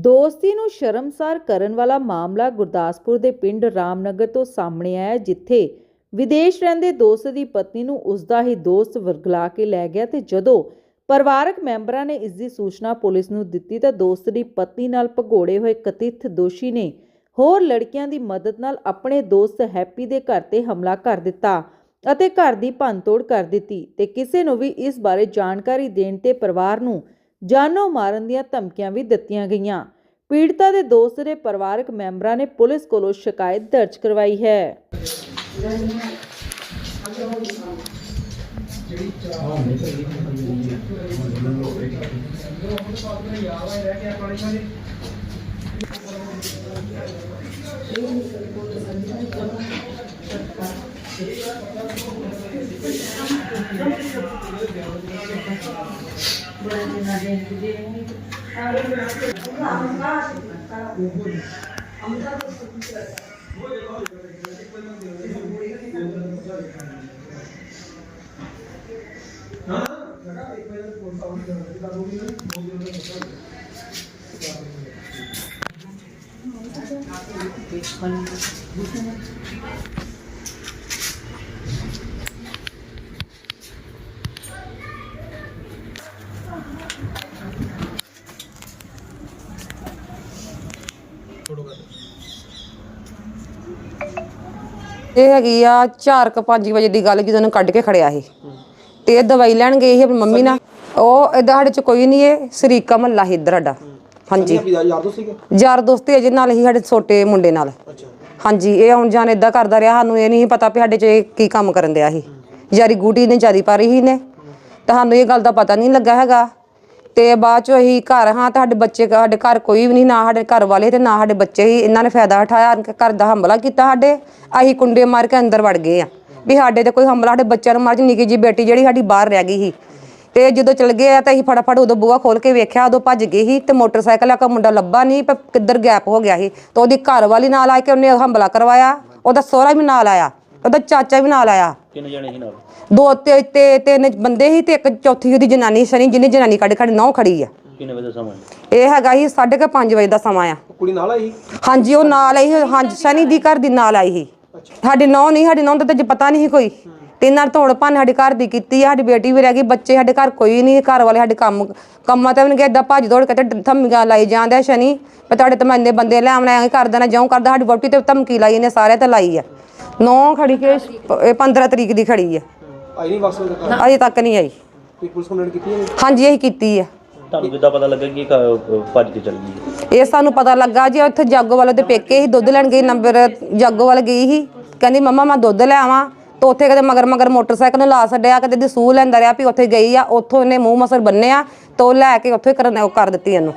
ਦੋਸਤੀ ਨੂੰ ਸ਼ਰਮਸਾਰ ਕਰਨ ਵਾਲਾ ਮਾਮਲਾ ਗੁਰਦਾਸਪੁਰ ਦੇ ਪਿੰਡ ਰਾਮਨਗਰ ਤੋਂ ਸਾਹਮਣੇ ਆਇਆ ਜਿੱਥੇ ਵਿਦੇਸ਼ ਰਹਿੰਦੇ ਦੋਸਤ ਦੀ ਪਤਨੀ ਨੂੰ ਉਸ ਦਾ ਹੀ ਦੋਸਤ ਵਰਗਲਾ ਕੇ ਲੈ ਗਿਆ ਤੇ ਜਦੋਂ ਪਰਿਵਾਰਕ ਮੈਂਬਰਾਂ ਨੇ ਇਸ ਦੀ ਸੂਚਨਾ ਪੁਲਿਸ ਨੂੰ ਦਿੱਤੀ ਤਾਂ ਦੋਸਤ ਦੀ ਪਤਨੀ ਨਾਲ ਭਗੋੜੇ ਹੋਏ ਕਥਿਤ ਦੋਸ਼ੀ ਨੇ ਹੋਰ ਲੜਕੀਆਂ ਦੀ ਮਦਦ ਨਾਲ ਆਪਣੇ ਦੋਸਤ ਹੈਪੀ ਦੇ ਘਰ ਤੇ ਹਮਲਾ ਕਰ ਦਿੱਤਾ ਅਤੇ ਘਰ ਦੀ ਭੰਨਤੋੜ ਕਰ ਦਿੱਤੀ ਤੇ ਕਿਸੇ ਨੂੰ ਵੀ ਇਸ ਬਾਰੇ ਜਾਣਕਾਰੀ ਦੇਣ ਤੇ ਪਰਿਵਾਰ ਨੂੰ ਜਾਨੋਂ ਮਾਰਨ ਦੀਆਂ ਧਮਕੀਆਂ ਵੀ ਦਿੱਤੀਆਂ ਗਈਆਂ। ਪੀੜਤਾ ਦੇ ਦੋਸਤ ਦੇ ਪਰਿਵਾਰਕ ਮੈਂਬਰਾਂ ਨੇ ਪੁਲਿਸ ਕੋਲੋਂ ਸ਼ਿਕਾਇਤ ਦਰਜ ਕਰਵਾਈ ਹੈ। ਬੜਾ ਜਿੰਨਾ ਦੇ ਦੇ ਨਹੀਂ ਆ ਰਿਹਾ ਆਮਕਾਸ਼ ਕਰਤਾ ਉਹ ਅਮਦਾ ਤੋਂ ਸੁਣ ਕਰ ਉਹ ਦੇਖੋ ਇੱਕ ਬੰਦਾ ਹਾਂ ਲਗਾ ਇੱਕ ਬੰਦਾ ਕੋਲ ਸਾਊਂਡ ਕਰ ਰਿਹਾ ਦੋ ਦਿਨ ਦੋ ਦਿਨ ਦਾ ਪਤਾ ਹੈ ਇਹ ਹੈਗੀ ਆ 4:05 ਵਜੇ ਦੀ ਗੱਲ ਜਦੋਂ ਇਹਨੂੰ ਕੱਢ ਕੇ ਖੜਿਆ ਸੀ ਤੇ ਇਹ ਦਵਾਈ ਲੈਣ ਗਏ ਸੀ ਆਪਣੀ ਮੰਮੀ ਨਾਲ। ਉਹ ਇਦਾਂ ਸਾਡੇ ਚ ਕੋਈ ਨਹੀਂ ਇਹ ਸਰੀਕਾ ਮੱਲਾ ਸੀ ਇੱਧਰ ਸਾਡਾ। ਹਾਂਜੀ। ਯਾਰ ਦੋ ਸੀਗੇ? ਯਾਰ ਦੋਸਤੀ ਅਜੇ ਨਾਲ ਹੀ ਸਾਡੇ ਛੋਟੇ ਮੁੰਡੇ ਨਾਲ। ਅੱਛਾ। ਹਾਂਜੀ ਇਹ ਆਉਣ ਜਾਣ ਇਦਾਂ ਕਰਦਾ ਰਿਹਾ ਸਾਨੂੰ ਇਹ ਨਹੀਂ ਪਤਾ ਵੀ ਸਾਡੇ ਚ ਇਹ ਕੀ ਕੰਮ ਕਰਨ ਦਿਆ ਸੀ। ਯਾਰੀ ਗੂਟੀ ਨੇ ਜਾਰੀ ਪਾ ਰਹੀ ਨੇ ਤਾਂ ਸਾਨੂੰ ਇਹ ਗੱਲ ਦਾ ਪਤਾ ਨਹੀਂ ਲੱਗਾ ਹੈਗਾ। ਤੇ ਬਾਅਦ 'ਚੋਂ ਅਸੀਂ ਘਰ, ਹਾਂ ਤਾਂ ਸਾਡੇ ਬੱਚੇ, ਸਾਡੇ ਘਰ ਕੋਈ ਵੀ ਨਹੀਂ, ਨਾ ਸਾਡੇ ਘਰ ਵਾਲੇ ਤੇ ਨਾ ਸਾਡੇ ਬੱਚੇ ਹੀ ਇਹਨਾਂ ਨੇ ਫਾਇਦਾ ਉਠਾਇਆ ਘਰ ਦਾ ਹਮਲਾ ਕੀਤਾ ਸਾਡੇ। ਅਸੀਂ ਕੁੰਡੇ ਮਾਰ ਕੇ ਅੰਦਰ ਵੜ ਗਏ ਆ। ਵੀ ਸਾਡੇ ਤੇ ਕੋਈ ਹਮਲਾ, ਸਾਡੇ ਬੱਚਿਆਂ ਨੂੰ ਮਾਰ ਜੀ ਨਿੱਕੀ ਜੀ ਬੇਟੀ ਜਿਹੜੀ ਸਾਡੀ ਬਾਹਰ ਰਹਿ ਗਈ ਸੀ। ਤੇ ਜਦੋਂ ਚਲ ਗਏ ਆ ਤਾਂ ਅਸੀਂ ਫਟਾਫਟ ਉਦੋਂ ਬੂਹਾ ਖੋਲ ਕੇ ਵੇਖਿਆ, ਉਦੋਂ ਭੱਜ ਗਏ ਸੀ ਤੇ ਮੋਟਰਸਾਈਕਲ ਆ ਕਾ ਮੁੰਡਾ ਲੱਭਾ ਨਹੀਂ, ਪਰ ਕਿੱਧਰ ਗੈਪ ਹੋ ਗਿਆ ਸੀ। ਤਾਂ ਉਹਦੀ ਘਰ ਵਾਲੀ ਨਾਲ ਆ ਕੇ ਉਹਨੇ ਹਮਲਾ ਕਰਵਾਇਆ, ਉਹਦਾ ਸਹੁਰਾ ਵੀ ਨਾਲ ਆਇਆ। ਉਹਦਾ ਚਾਚਾ ਵੀ ਨਾਲ ਆਇਆ। ਕਿੰਨੇ ਜਣੇ ਸੀ ਨਾਲ? ਦੋ ਤੇ ਤੇ ਤਿੰਨ ਬੰਦੇ ਸੀ ਤੇ ਇੱਕ ਚੌਥੀ ਉਹਦੀ ਜਨਾਨੀ ਸਨੀ ਜਿਹਨੇ ਜਨਾਨੀ ਕੱਢ ਕੱਢ ਨੌ ਖੜੀ ਆ। ਕਿੰਨੇ ਵਜੇ ਦਾ ਸਮਾਂ ਇਹ ਹੈਗਾ ਸੀ 5:30 ਵਜੇ ਦਾ ਸਮਾਂ ਆ। ਕੁੜੀ ਨਾਲ ਆਈ ਹਾਂਜੀ ਉਹ ਨਾਲ ਆਈ ਸੀ, ਹਾਂਜੀ ਸਨੀ ਦੀ ਘਰ ਦੀ ਨਾਲ ਆਈ ਸੀ। ਸਾਡੀ ਨੌ ਨਹੀਂ ਸਾਡੀ ਨੌ ਦਾ ਤਾਂ ਜੇ ਪਤਾ ਨਹੀਂ ਸੀ ਕੋਈ। ਤੇ ਇਹਨਾਂ ਨੇ ਧੋੜ ਭੰਨ ਸਾਡੇ ਘਰ ਦੀ ਕੀਤੀ ਆ ਸਾਡੀ ਬੇਟੀ ਵੀ ਰਹਿ ਗਈ ਬੱਚੇ ਸਾਡੇ ਘਰ ਕੋਈ ਨਹੀਂ ਘਰ ਵਾਲੇ ਸਾਡੇ ਕੰਮ ਕੰਮਾਂ ਤੇ ਵੀ ਨਹੀਂ ਏਦਾਂ ਭੱਜ ਦੌੜ ਕੇ ਤੇ ਧਮਕੀਆਂ ਲਾਈ ਜਾਂਦੇ ਆ ਸ਼ਨੀ। ਮੈਂ ਤੁਹਾਡੇ ਤੇ ਮੈਂ ਇੰਨੇ ਬੰਦੇ ਲੈ ਆਉਣਾ ਐਂ ਕਰ ਦੇਣਾ ਜਿਉਂ ਕਰਦਾ ਸਾਡੀ ਵੋਟੀ ਤੇ ਧਮਕੀ ਲਾਈ ਇਹਨੇ ਸਾਰੇ ਤੇ ਲਾਈ ਆ। ਨੌ ਖੜੀ ਕੇ ਇਹ 15 ਤਰੀਕ ਦੀ ਖੜੀ ਆ। ਆਈ ਨਹੀਂ ਵਾਪਸ ਉਹਦੇ ਘਰ? ਅਜੇ ਤੱਕ ਨਹੀਂ ਆਈ। ਕੋਈ ਪੁਲਿਸ ਕੰਪਲੇਂਟ ਕੀਤੀ ਹੈ? ਹਾਂਜੀ ਇਹੀ ਕੀਤੀ ਆ। ਤੁਹਾਨੂੰ ਕਿੱਦਾਂ ਪਤਾ ਲੱਗਾ ਕਿ ਕ- ਭੱਜ ਕੇ ਚੱਲ ਗਈ? ਇਹ ਸਾਨੂੰ ਪਤਾ ਲੱਗਾ ਜੀ ਉੱਥੇ ਜਾਗੋ ਵਾਲੇ ਦੇ ਪੇਕੇ ਹੀ ਦੁੱਧ ਲੈਣ ਗਈ ਨੰਬਰ ਜਾਗੋ ਵਾਲੇ ਗਈ ਸੀ ਕਹਿੰਦੀ ਮੰਮਾ ਮੈਂ ਦੁੱਧ ਲੈ ਆਵਾਂ। ਤੇ ਉੱਥੇ ਕਦੇ ਮਗਰ ਮਗਰ ਮੋਟਰਸਾਈਕਲ ਨੂੰ ਲਾ ਛੱਡਿਆ ਕਦੇ ਦੀ ਸੂਹ ਲੈਂਦਾ ਰਿਹਾ ਵੀ ਉੱਥੇ ਗਈ ਆ ਉੱਥੋਂ ਇਹਨੇ ਮੂੰਹ ਮਸਰ ਬੰਨਿਆ। ਤੇ ਲੈ ਕੇ ਉੱਥੇ ਕਰਨ ਉਹ ਕਰ ਦਿੱਤੀ ਇਹਨੂੰ।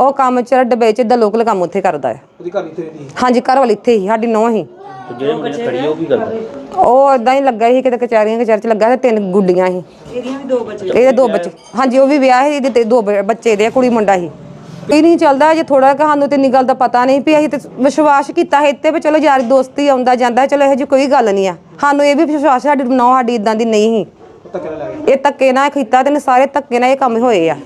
ਉਹ ਕੰਮ ਚ ਡੱਬੇ ਚ ਦਾ ਲੋਕਲ ਕੰਮ ਉੱਥੇ ਕਰਦਾ ਹੈ। ਉਹਦੀ ਘਰ ਇੱਥੇ ਰਹਿੰਦੀ ਹਾਂਜੀ ਘਰ ਵਾਲੀ ਇੱਥੇ ਹੀ ਸਾਡੀ ਨੌਂ ਹੀ। ਤੇ ਜਿਹੜੇ ਮੁੰਡੇ ਨੇ ਖੜੀ ਆ ਉਹ ਕੀ ਕਰਦਾ ਉਹ ਇਦਾਂ ਹੀ ਲੱਗਾ ਸੀ ਕਿਤੇ ਕਚਹਿਰੀਆਂ ਕਚਹਿਰ ਚ ਲੱਗਾ ਤੇ ਤਿੰਨ ਗੁੱਡੀਆਂ ਸੀ। ਇਹਦੀਆਂ ਵੀ ਦੋ ਬੱਚੇ ਇਹਦੇ ਦੋ ਬੱਚੇ ਹਾਂਜੀ ਉਹ ਵੀ ਵਿਆਹ ਸੀ ਇਹਦੇ ਤੇ ਦੋ ਬ- ਬੱਚੇ ਦੇ ਕੁੜੀ ਮੁੰਡਾ ਸੀ। ਇਹ ਨਹੀਂ ਚੱਲਦਾ ਜੇ ਥੋੜਾ ਸਾਨੂੰ ਤੇ ਇੰਨੀ ਗੱਲ ਦਾ ਪਤਾ ਨਹੀਂ ਵੀ ਅਸੀਂ ਤੇ ਵਿਸ਼ਵਾਸ ਕੀਤਾ ਹੈ ਇੱਥੇ ਵੀ ਚਲੋ ਯਾਰੀ ਦੋਸਤੀ ਆਉਂਦਾ ਜਾਂਦਾ ਚਲੋ ਇਹੋ ਜਿਹੀ ਕੋਈ ਗੱਲ ਨਹੀਂ ਆ। ਸਾਨੂੰ ਇਹ ਵੀ ਵਿਸ਼ਵਾਸ ਸਾਡੀ ਨੌ ਸਾਡੀ ਇਦਾਂ ਦੀ ਨਹੀਂ ਸੀ। ਧੱਕੇ ਨਾਲ ਲੈ ਗਏ। ਇਹ ਧੱਕੇ ਨਾਲ ਕੀਤਾ ਤੇ ਇਹਨੇ ਸਾਰੇ ਧੱਕੇ ਨਾਲ ਇਹ ਕੰਮ ਹੋਏ ਆ।